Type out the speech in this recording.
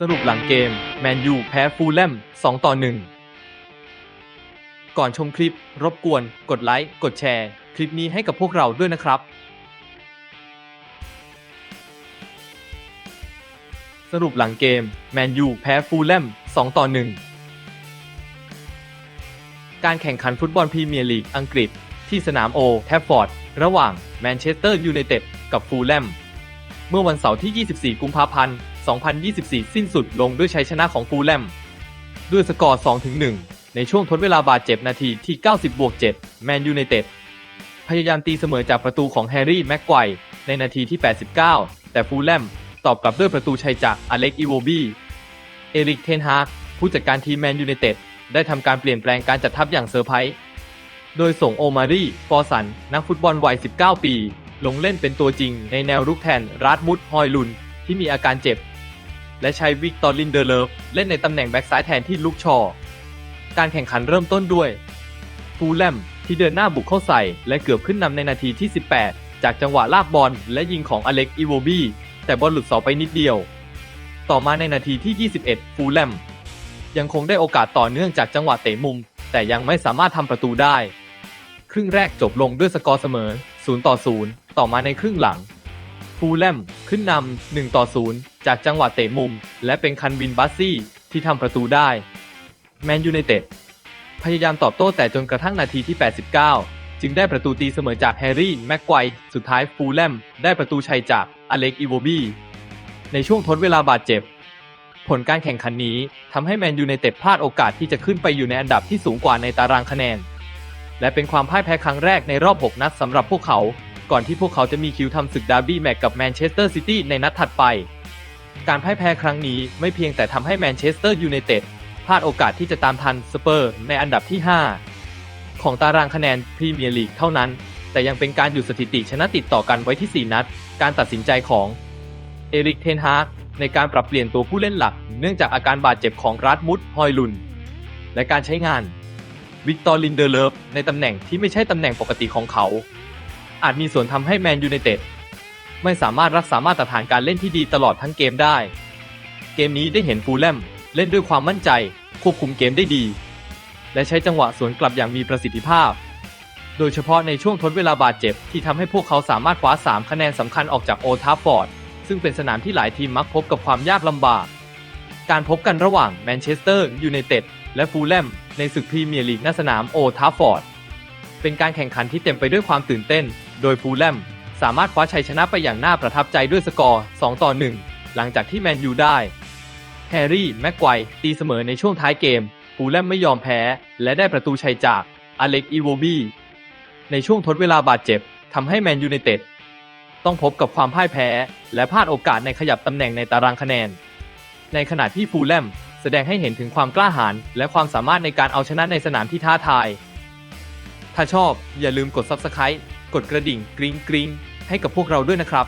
สรุปหลังเกม แมนยูแพ้ฟูลแลม 2 ต่อ 1 ก่อนชมคลิป รบกวน กดไลค์ กดแชร์ คลิปนี้ให้กับพวกเราด้วยนะครับ สรุปหลังเกม แมนยูแพ้ฟูลแลม 2 ต่อ 1 การแข่งขันฟุตบอลพรีเมียร์ลีกอังกฤษ ที่สนามโอแทฟฟอร์ด ระหว่างแมนเชสเตอร์ยูไนเต็ดกับฟูลแลม เมื่อวันเสาร์ที่ 24 กุมภาพันธ์ 2024 สิ้นสุดลงด้วยชัยชนะของฟูลแลม ด้วยสกอร์ 2-1 ในช่วงทดเวลาบาดเจ็บนาทีที่ 90 บวก 7 แมนยูไนเต็ด พยายามตีเสมอจากประตูของแฮร์รี่ แม็กไกวในนาทีที่ 89 แต่ฟูลแลมตอบกลับด้วยประตูชัยจากอเล็ก อีโวบี เอริก เทนฮาก ผู้จัดการทีมแมนยูไนเต็ด ได้ทำการเปลี่ยนแปลงการจัดทัพอย่างเซอร์ไพรส์ โดยส่งโอมารี ฟอสัน นักฟุตบอลวัย 19 ปี ลงเล่นเป็นตัวจริงในแนวรุกแทนรัดมุดฮอยลุน ที่มีอาการเจ็บ และใช้วิกตอร์ลินเดอร์เลฟเล่นในตำแหน่งแบ็กซ้ายแทนที่ลุกชอ การแข่งขันเริ่มต้นด้วย ฟูลแลมที่เดินหน้าบุกเข้าใส่ และเกือบขึ้นนำในนาทีที่ 18 จากจังหวะลากบอลและยิงของอเล็กอีโวบีแต่บอลหลุดเสาไปนิดเดียว ต่อมาในนาทีที่ 21 ฟูลแลมยังคงได้โอกาสต่อเนื่องจากจังหวะเตะมุม แต่ยังไม่สามารถทำประตูได้ รึ่งแรกจบลงด้วยสกอร์เสมอ 0 ต่อ 0 ต่อมาในครึ่งหลัง ฟูลแลมขึ้นนำ1ต่อ 0 จากจังหวะเตะมุม และเป็นคันวินบัสซี่ที่ทำประตูได้ แมนยูไนเต็ดพยายามตอบโต้แต่จนกระทั่งนาทีที่ 89 จึงได้ประตูตีเสมอจากแฮร์รี่ แม็กไกว์สุดท้ายฟูลแลมได้ประตูชัยจากอเล็กอีโวบีในช่วงทดเวลาบาดเจ็บ ผลการแข่งขันนี้ทำให้แมนยูไนเต็ดพลาดโอกาสที่จะขึ้นไปอยู่ในอันดับที่สูงกว่าในตารางคะแนน และเป็นความพ่ายแพ้ครั้งแรกในรอบ 6 นัดสำหรับพวกเขา ก่อนที่พวกเขาจะมีคิวทำศึกดาร์บี้แมตช์กับแมนเชสเตอร์ซิตี้ในนัดถัดไป การพ่ายแพ้ครั้งนี้ไม่เพียงแต่ทำให้แมนเชสเตอร์ยูไนเต็ดพลาดโอกาสที่จะตามทันสเปอร์ในอันดับที่ 5 ของตารางคะแนนพรีเมียร์ลีกเท่านั้น แต่ยังเป็นการหยุดสถิติชนะติดต่อกันไว้ที่ 4 นัด การตัดสินใจของเอริกเทนฮาร์กในการปรับเปลี่ยนตัวผู้เล่นหลัก เนื่องจากอาการบาดเจ็บของรัดมุดฮอยลุน และการใช้งาน วิกตอร์ลินเดอร์เลฟในตำแหน่งที่ไม่ใช่ตำแหน่งปกติของเขา อาจมีส่วนทำให้แมนยูไนเต็ดไม่สามารถรักษามาตรฐานการเล่นที่ดีตลอดทั้งเกมได้ เกมนี้ได้เห็นฟูลแลมเล่นด้วยความมั่นใจ ควบคุมเกมได้ดี และใช้จังหวะสวนกลับอย่างมีประสิทธิภาพ โดยเฉพาะในช่วงทดเวลาบาดเจ็บที่ทำให้พวกเขาสามารถคว้า 3 คะแนนสำคัญออกจากโอทัฟฟอร์ดซึ่งเป็นสนามที่หลายทีมมักพบกับความยากลำบาก การพบกันระหว่างแมนเชสเตอร์ยูไนเต็ดและฟูลแลมในศึกพรีเมียร์ลีกหน้าสนามโอทัฟอร์ด เป็นการแข่งขันที่เต็มไปด้วยความตื่นเต้น โดยฟูลแลมสามารถคว้าชัยชนะไปอย่างน่าประทับใจด้วยสกอร์ 2 ต่อ 1 หลังจากที่แมนยูได้ แฮร์รี่ แม็กไกวร์ตีเสมอในช่วงท้ายเกม ฟูลแลมไม่ยอมแพ้ และได้ประตูชัยจากอเล็กอีโวบีในช่วงทดเวลาบาดเจ็บทำให้แมนยูไนเต็ดต้องพบกับความพ่ายแพ้ และพลาดโอกาสในขยับตำแหน่งในตารางคะแนน ในขณะที่ฟูลแลมแสดงให้เห็นถึงความกล้าหาญและความสามารถในการเอาชนะในสนามที่ท้าทาย ถ้าชอบอย่าลืมกด Subscribe กดกระดิ่งกริ๊งกริ๊งให้กับพวกเราด้วยนะครับ